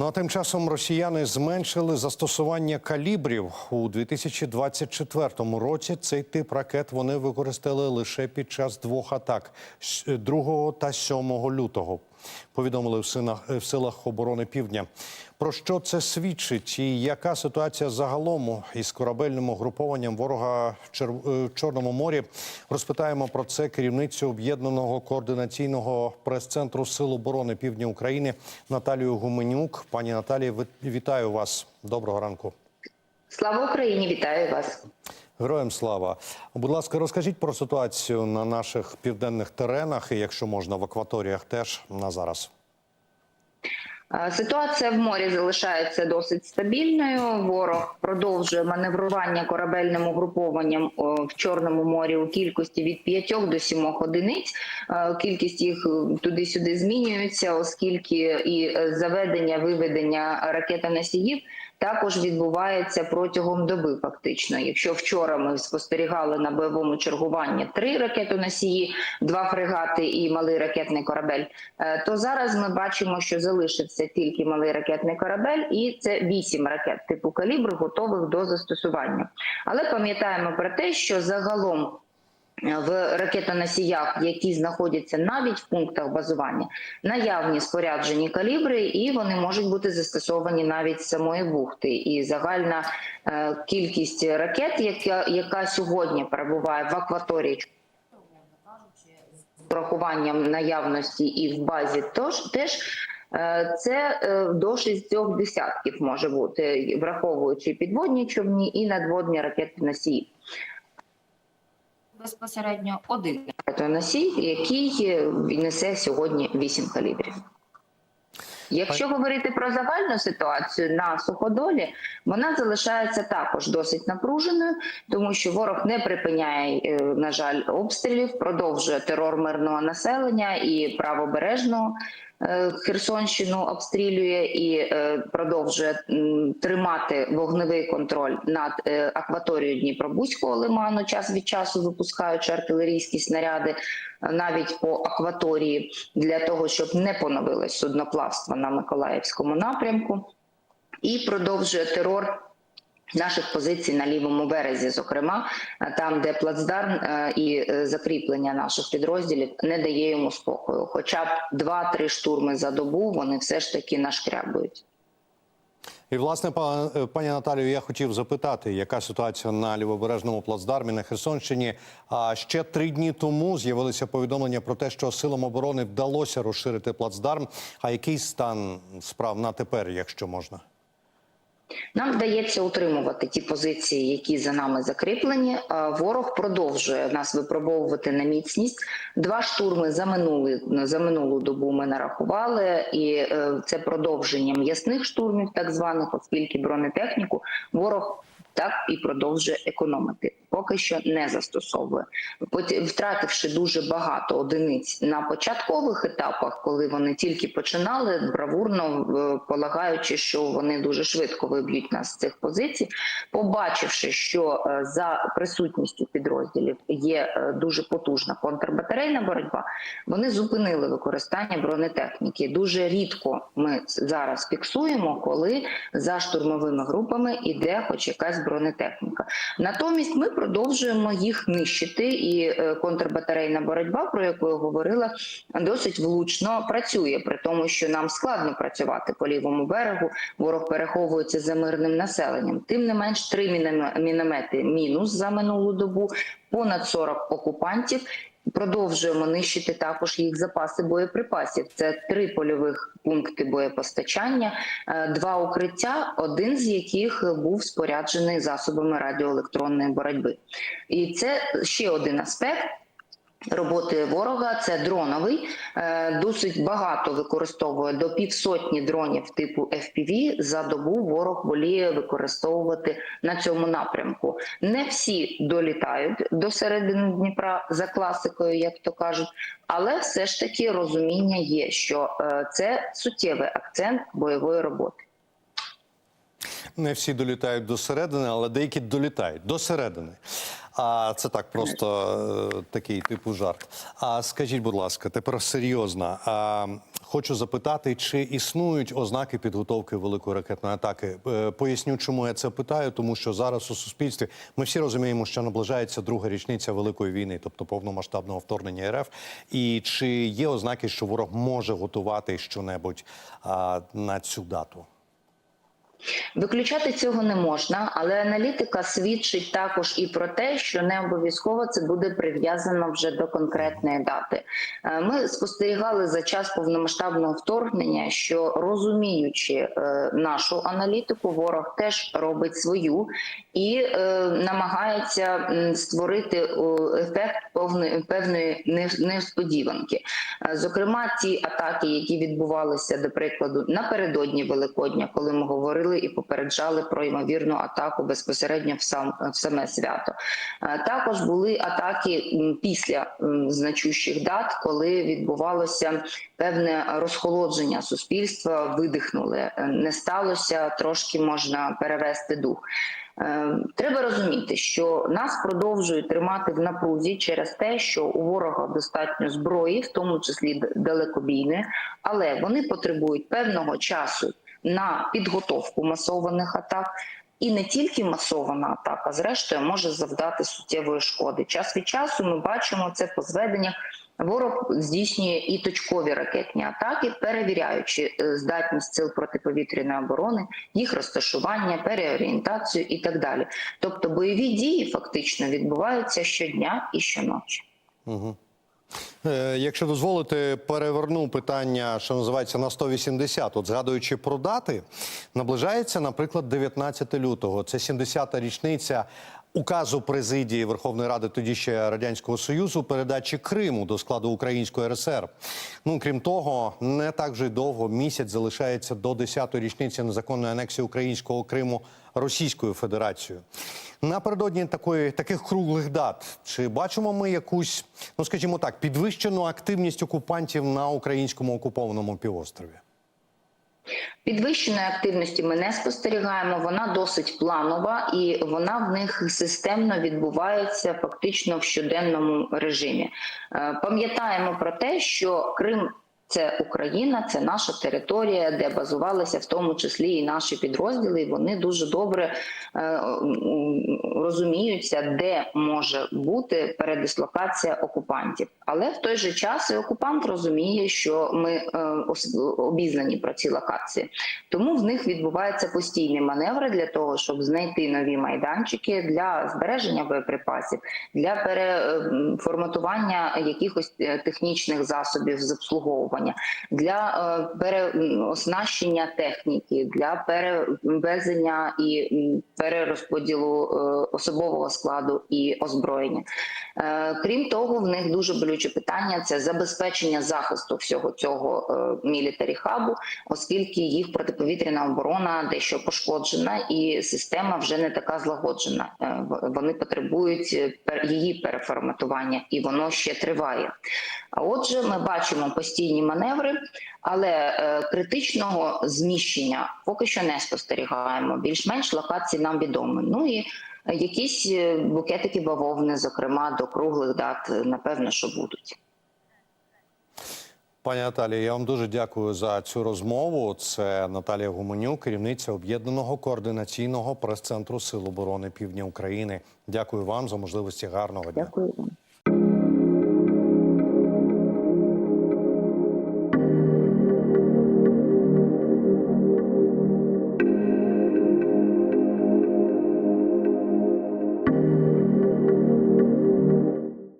Ну а тим часом росіяни зменшили застосування калібрів у 2024 році. Цей тип ракет вони використали лише під час двох атак з 2 та 7 лютого. Повідомили в силах оборони Півдня. Про що це свідчить, і яка ситуація загалом із корабельним угрупованням ворога е, в Чорному морі? Розпитаємо про це керівницю об'єднаного координаційного прес-центру Сил оборони Півдня України Наталію Гуменюк. Пані Наталії, ви- вітаю вас. Доброго ранку. Слава Україні! Вітаю вас. Героям слава. Будь ласка, розкажіть про ситуацію на наших південних теренах, і якщо можна, в акваторіях теж на зараз. Ситуація в морі залишається досить стабільною. Ворог продовжує маневрування корабельним угрупованням в Чорному морі у кількості від 5 до 7 одиниць. Кількість їх туди-сюди змінюється, оскільки і е, заведення, виведення ракетоносіїв також відбувається протягом доби. Фактично, якщо вчора ми спостерігали на бойовому чергуванні три ракетоносії, два фрегати і малий ракетний корабель, е, то зараз ми бачимо, що залишився тільки малий ракетний корабель, і це вісім ракет типу калібр, готових до застосування. Але пам'ятаємо про те, що загалом. В ракетоносіях, які знаходяться навіть в пунктах базування, наявні споряджені калібри, і вони можуть бути застосовані навіть з самої бухти. І загальна е, кількість ракет, яка, яка сьогодні перебуває в акваторії з урахуванням наявності і в базі, тож теж. е, Це е, до шістьох десятків може бути, враховуючи підводні човні і надводні ракети носії. Безпосередньо один. Носій, який е, несе сьогодні 8 калібрів. Якщо говорити про загальну ситуацію на суходолі, вона залишається також досить напруженою, тому що ворог не припиняє, е, на жаль, обстрілів, продовжує терор мирного населення і правобережного. Е, Херсонщину обстрілює і е, продовжує тримати вогневий контроль над е, акваторією Дніпробузького лиману, час від часу випускаючи артилерійські снаряди навіть по акваторії для того, щоб не поновилось судноплавство на Миколаївському напрямку, і продовжує терор. Наших позицій на лівому березі, зокрема, е, там, де плацдарм е, і е, закріплення наших підрозділів не дає йому спокою. Хоча б два-три штурми за добу вони все ж таки нашкрябують. І власне, пані Наталію, я хотів запитати, яка ситуація на лівобережному плацдармі на Херсонщині. А ще три дні тому з'явилися повідомлення про те, що силам оборони вдалося розширити плацдарм. А який стан справ на тепер, якщо можна? Нам вдається утримувати ті позиції, які за нами закріплені. Ворог продовжує нас випробовувати на міцність. Два штурми за минули за минулу добу ми нарахували, і е, це продовження м'ясних штурмів, так званих, оскільки бронетехніку ворог. Так і продовжує економити, поки що не застосовує, втративши дуже багато одиниць на початкових етапах, коли вони тільки починали бравурно полагаючи, що вони дуже швидко виб'ють нас з цих позицій. Побачивши, що е, за присутністю підрозділів є е, дуже потужна контрбатарейна боротьба, вони зупинили використання бронетехніки. Дуже рідко ми зараз фіксуємо, коли за штурмовими групами іде хоч якась бронетехніка. Натомість ми продовжуємо їх нищити, і е, контрбатарейна боротьба, про яку я говорила, досить влучно працює, при тому, що нам складно працювати по лівому берегу. Ворог переховується за мирним населенням. Тим не менш, три міноме- міномети мінус за минулу добу, понад 40 окупантів. Продовжуємо нищити також їх запаси боєприпасів. Це три польових пункти боєпостачання, е, два укриття, один з яких був споряджений засобами радіоелектронної боротьби. І це ще один аспект. Роботи ворога це дроновий. Е, Досить багато використовує до півсотні дронів типу FPV за добу. Ворог воліє використовувати на цьому напрямку. Не всі долітають до середини Дніпра за класикою, як то кажуть, але все ж таки розуміння є, що е, це суттєвий акцент бойової роботи. Не всі долітають до середини, але деякі долітають до середини. А це так просто е, такий типу жарт. А скажіть, будь ласка, тепер серйозно. А хочу запитати, чи існують ознаки підготовки великої ракетної атаки. Е, Поясню, чому я це питаю, тому що зараз у суспільстві ми всі розуміємо, що наближається друга річниця великої війни, тобто повномасштабного вторгнення РФ. І чи є ознаки, що ворог може готувати щонебудь а, на цю дату? Виключати цього не можна, але аналітика свідчить також і про те, що не обов'язково це буде прив'язано вже до конкретної дати. Е, Ми спостерігали за час повномасштабного вторгнення, що розуміючи е, нашу аналітику, ворог теж робить свою і е, намагається створити ефект певної не- несподіванки. Зокрема, ті атаки, які відбувалися, до прикладу, напередодні Великодня, коли ми говорили і попереджали про ймовірну атаку безпосередньо в сам в саме свято. Е, Також були атаки після значущих дат, коли відбувалося певне розхолодження суспільства, видихнули, Е, не сталося, трошки можна перевести дух. Е, Треба розуміти, що нас продовжують тримати в напрузі через те, що у ворога достатньо зброї, в тому числі д- далекобійної, але вони потребують певного часу на підготовку масованих атак. І не тільки масована атака, зрештою, може завдати суттєвої шкоди. Час від часу ми бачимо це по зведеннях. Ворог здійснює і точкові ракетні атаки, перевіряючи е, здатність сил протиповітряної оборони, їх розташування, переорієнтацію і так далі. Тобто бойові дії фактично відбуваються щодня і щоночі. Е, Якщо дозволите, переверну питання, що називається на 180. От згадуючи про дати, наближається, наприклад, 19 лютого. Це 70-та річниця указу президії Верховної Ради тоді ще радянського союзу передачі Криму до складу Української РСР. Ну крім того, не так вже довго місяць залишається до 10-ї річниці незаконної анексії українського Криму Російською Федерацією. Напередодні такої таких круглих дат чи бачимо ми якусь, ну скажімо так, підвищену активність окупантів на українському окупованому півострові? Підвищеної активності ми не спостерігаємо. Вона досить планова і вона в них системно відбувається фактично в щоденному режимі. Е, Пам'ятаємо про те, що Крим. Це Україна, це наша територія, де базувалися в тому числі і наші підрозділи. І вони дуже добре е, розуміються, де може бути передислокація окупантів. Але в той же час і окупант розуміє, що ми е, обізнані про ці локації. Тому в них відбуваються постійні маневри для того, щоб знайти нові майданчики для збереження боєприпасів, для переформатування якихось е, технічних засобів з обслуговування, для е, переоснащення техніки, для перевезення і перерозподілу е, особового складу і озброєння. Е, Крім того, в них дуже болюче питання це забезпечення захисту всього цього мілітарі хабу, оскільки їх протиповітряна оборона дещо пошкоджена, і система вже не така злагоджена. Вони потребують її переформатування, і воно ще триває. А отже, ми бачимо постійні маневри, але е, критичного зміщення поки що не спостерігаємо. Більш-менш локації нам відомі. Ну і е, якісь е, букетики бавовни, зокрема до круглих дат, напевно, що будуть. Пані Наталія, я вам дуже дякую за цю розмову. Це Наталія Гуменюк, керівниця об'єднаного координаційного прес-центру Сил оборони Півдня України. Дякую вам за можливості гарного дня. Дякую вам.